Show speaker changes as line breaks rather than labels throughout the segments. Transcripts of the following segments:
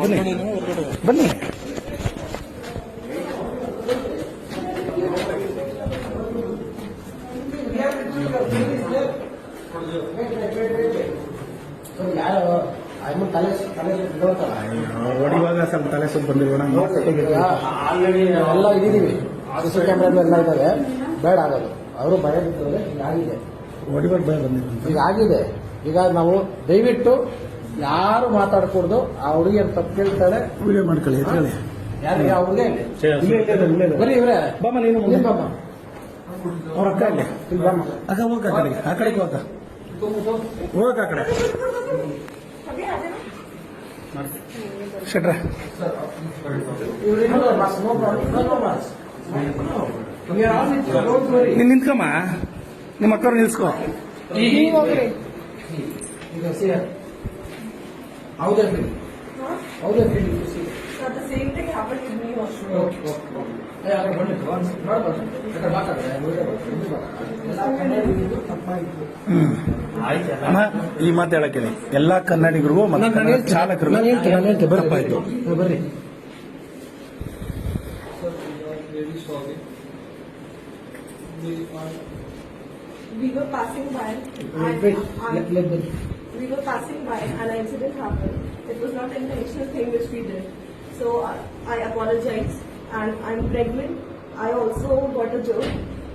ಬನ್ನಿ. ಬನ್ನಿ. ಹೊಡಿವಾಗ ಸ್ವಲ್ಪ ತಲೆ ಸುತ್ತ ಬಂದಿರೋಣ
ಈಗ ಆಲ್ರೆಡಿ ನಾವೆಲ್ಲ ಇದ್ದೀವಿ. ಸಿ ಸಿ ಕ್ಯಾಮ್ರಾ ಎಲ್ಲ ಇದ್ದಾವೆ. ಬೇಡ ಆಗೋದು. ಅವರು ಭಯ ಬಿದ್ದರೆ ಆಗಿದೆ
ಹೊಡಿವಾಗ ಭಯ ಬಂದಿರೋ
ಈಗ ಆಗಿದೆ ಈಗ ನಾವು ದಯವಿಟ್ಟು ಯಾರು ಮಾತಾಡಕೂಡ್ದು ಆ ಹುಡುಗಿಯರು ತಪ್ಪು ಕೇಳ್ತಾಳೆ.
ವಿಡಿಯೋ ಮಾಡ್ಕೊಳ್ಳಿ ಎತ್ಕೊಳ್ಳಿ
ಯಾರಿಗೆ ಆ ಹುಡುಗಿ?
ಇಲ್ಲೇ ಇದೆ, ಇಲ್ಲೇ
ಬರೀ ಇವ್ರೆ.
ಬಾಮ್ಮ ನೀನು ಮುಂದೆ.
ಬಾಮ್ಮ
ಅವ್ರ ಅಕ್ಕ ಇಲ್ಲಿ.
ಇಲ್ಲಿ ಬಾಮ್ಮ.
ಅಕ್ಕ ಹೋಗ ಆ ಕಡೆಗೆ. ಆ ಕಡೆಗೆ ಹೋಗ. ಆ ಕಡೆ. ಶೆಟ್ರ. ನೀನ್ ನಿಂತ್ಕಮ್ಮ. ನಿಮ್ಮ ಅಕ್ಕವ್ರು ನಿಲ್ಸ್ಕೋ.
ಈಗ. How they feel? How they feel you see?
So the same thing happened with me also.
Okay, okay, okay. ಏ, ಆ ಕಡೆ ಬನ್ನಿ, ಒಂದ್ ಸಲ ನೋಡ್ಬಾರ್ದು. ಈ ಕಡೆ ಮಾತಾಡ್ರಿ, ವಿಡಿಯೋ ಮಾಡ್ರಿ, ವಿಡಿಯೋ ಮಾಡ್ರಿ. ಎಲ್ಲ ಕನ್ನಡಿಗರಿಗೂ ತಪ್ಪಾಯ್ತು.
ಹ್ಮ್ ಅಮ್ಮ ಈ ಮಾತು ಹೇಳಕ್ಕೆ ಎಲ್ಲಾ ಕನ್ನಡಿಗರಿಗೂ
ನಾನು-
ಮತ್ತೆ
ನಾನು ಹೇಳ್ತೀನಿ,
ಚಾಲಕರಿಗೂ
ನಾನು ಹೇಳ್ತೀನಿ, ನಾನು ಹೇಳ್ತೀನಿ, ಬರ್ರಿ.
ತಪ್ಪಾಯ್ತು
ಏ, ಬರ್ರಿ
We were passing by
Wait, wait,
and,
let,
and
let me.
we were passing by and an incident happened. It was not an intentional thing which we did. So I, I apologize and I'm pregnant. I also got a joke.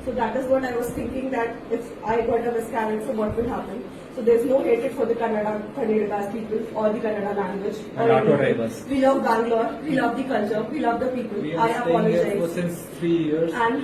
So that is what I was thinking that if I got a miscarriage, so what will happen? So there's no hatred for the Kannada, Kannadigas people or the Kannada language. Or
auto drivers.
We love Bangalore, we love the culture, we love the people.
We
I
are staying here for
apologize.
since three years.
And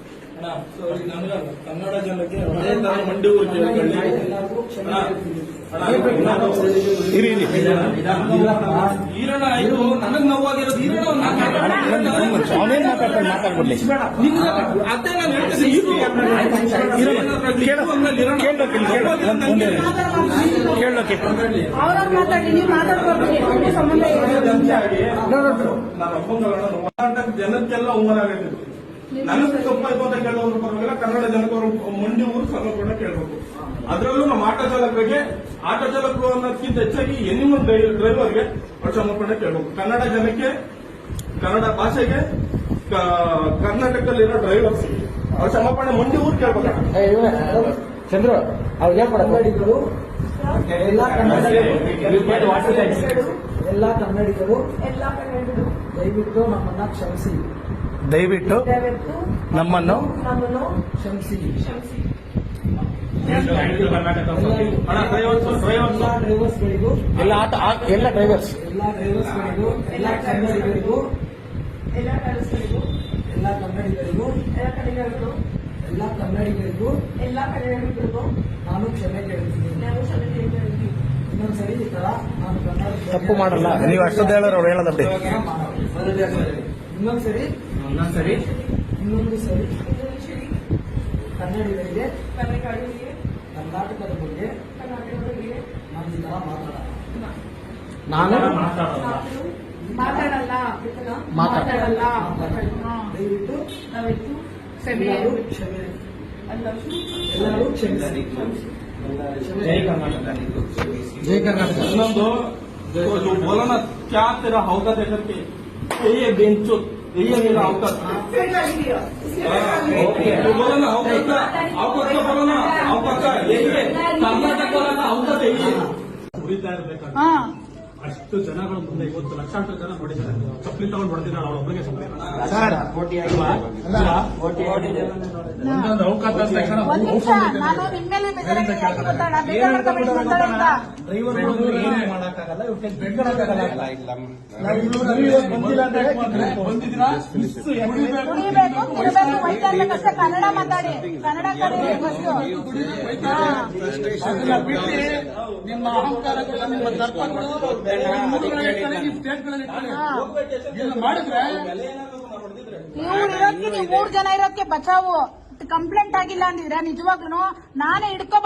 Kannada ಜನಕ್ಕೆ ಒಂದೇ ತರ ಮಂಡಿ ಊರು ಕೇಳ್ಕೊಳ್ಳಿ.
ಎಲ್ಲರಿಗೂ ಕ್ಷಮೆ
ಇರಿ ಇರಿ
ಈರಣ್ಣ ಇದು ನನಗ್ ನೋವಾಗಿರೋದು ಈರಣ್ಣ.
ಅವನೇನ್ ಮಾತಾಡ್ಬಿಡ್ಲಿ.
ಅದೇ ನಾನು ಹೇಳ್ತೀನಿ,
ಕೇಳೋಕೆ.
ನಾನು ಜನಕ್ಕೆಲ್ಲ ಅವಮಾನಾಗೈತೆ ನನಗೆ ತಪ್ಪಾಯ್ತು ಅಂತ ಕೇಳೋರು ಪರವಾಗಿಲ್ಲ ಕನ್ನಡ ಜನಕರು ಅವರು ಮಂಡಿ ಊರು ಸಮರ್ಪಣೆ ಕೇಳಬೇಕು. ಅದರಲ್ಲೂ ನಮ್ಮ ಆಟೋ ಚಾಲಕರಿಗೆ ಆಟೋ ಚಾಲಕರು ಅನ್ನೋದಕ್ಕಿಂತ ಹೆಚ್ಚಾಗಿ ಎನಿಮಲ್ ಡ್ರೈವರ್ಗೆ ಅವ್ರು ಸಮರ್ಪಣೆ ಕೇಳಬೇಕು. ಕನ್ನಡ ಜನಕ್ಕೆ ಕನ್ನಡ ಭಾಷೆಗೆ ಕರ್ನಾಟಕದಲ್ಲಿರೋ ಡ್ರೈವರ್ಸ್ ಅವ್ರ ಸಮರ್ಪಣೆ ಮಂಡಿ ಊರು ಕೇಳ್ಬೇಕು?
ಚಂದ್ರ ಇವ್ರೆ, ಚಂದ್ರು ಅವ್ರು ಏನ್ ಕನ್ನಡಿಗರು ಎಲ್ಲ ಕನ್ನಡಿಗರು ಎಲ್ಲ ಕನ್ನಡಿಗರು
ಎಲ್ಲ ಕನ್ನಡಿಗರು
ದಯವಿಟ್ಟು ನಮ್ಮನ್ನ ಕ್ಷಮಿಸಿ.
ದಯವಿಟ್ಟು ನಮ್ಮನ್ನು
ಎಲ್ಲ
ಎಲ್ಲ ಆಟ ಆ- ಎಲ್ಲ ಡ್ರೈವರ್ಸ್
ಎಲ್ಲ ಡ್ರೈವರ್ಸ್ಗಳಿಗೂ ಎಲ್ಲ ಕನ್ನಡಿಗರಿಗೂ
ಎಲ್ಲ ಕನ್ನಡಿಗರಿಗೂ
ಎಲ್ಲ ಕನ್ನಡಿಗರಿಗೂ
ಎಲ್ಲ ಕನ್ನಡಿಗರಿಗೂ
ಎಲ್ಲ ಕನ್ನಡಿಗರಿಗೂ
ಎಲ್ಲ ಕನ್ನಡಿಗರಿಗೂ
ನಾನು ಕ್ಷಮೆ ಕೇಳ್ತೀನಿ.
ನಾವು ಕ್ಷಮೆ ಕೇಳ್ತೀವಿ
ಇನ್ನೊಂದ್ಸರಿ ಈ ತರ ನಾನು ಕನ್ನಡ
ತಪ್ಪು ಮಾಡಲ್ಲ. ನೀವು ಅಷ್ಟೊಂದು ಹೇಳೋರು ಅವ್ರು ಹೇಳೋದು ಬಿಡಿ?
ಇನ್ನೊಂದ್ಸರಿ
ಸರಿ
ಇನ್ನೊಂದು ಸರಿ
ಇನ್ನೊಂದು ಶ್ರೀ
ಕನ್ನಡಿಗರಿಗೆ
ಕನ್ನಡಿಗರಿಗೆ
ಕರ್ನಾಟಕದ ಬಗ್ಗೆ
ಕರ್ನಾಟಕದವರಿಗೆ
ನಾನು ಈ ತರ ಮಾತಾಡಲ್ಲ ನಾನು
ನಾವು ಮಾತಾಡಲ್ಲ
ಮಾತಾಡಲ್ಲ.
ಮಾತಾಡಲ್ಲ
ದಯವಿಟ್ಟು
ನಾವಿತ್ತು ಕ್ಷಮೆ
ಎಲ್ಲರೂ ಕ್ಷಮೆ
ಅನ್ನೋದು
ಎಲ್ಲರೂ ಕ್ಷಮಿಸಿ
ಜೈ ಕರ್ನಾಟಕ
ಜೈ ಕರ್ನಾಟಕ
ಇನ್ನೊಂದು जो जो बोला ना क्या तेरा औकात है करके ये बेंचो ये मेरा
आउटर
तो बोलो ना आउटर का आउटर का बोलो ना आउटर का यही है कर्नाटक वाला का आउटर यही है
पूरी तरह ಅಷ್ಟು ಜನಗಳ ಮುಂದೆ ಇವತ್ತು ಲಕ್ಷಾಂತರ ಜನ ನೋಡಿದ್ದಾರೆ. ಚಪ್ಪಲಿ ತಗೊಂಡು ಹೊಡೆದಿದ್ದಾಳೆ ಅವಳ
ಒಬ್ಬರಿಗೆ
ಒಂದೊಂದು ಅವಕಾಶ ತಕ್ಷಣ
ಕನ್ನಡ ಮಾತಾಡಿ. ಕನ್ನಡ
ನಿಮ್ಮ ಅಹಂಕಾರಗಳು ನಿಮ್ಮ ದರ್ಪಗಳು ನೀವು
ಇರೋದಕ್ಕೆ ನೀವು ಮೂರ್ ಜನ ಇರೋಕೆ ಬಚಾವು. ಕಂಪ್ಲೇಂಟ್ ಆಗಿಲ್ಲ ಅಂದಿದ್ರೆ ನಿಜವಾಗ್ಲೂ ನಾನೇ ಹಿಡ್ಕೊ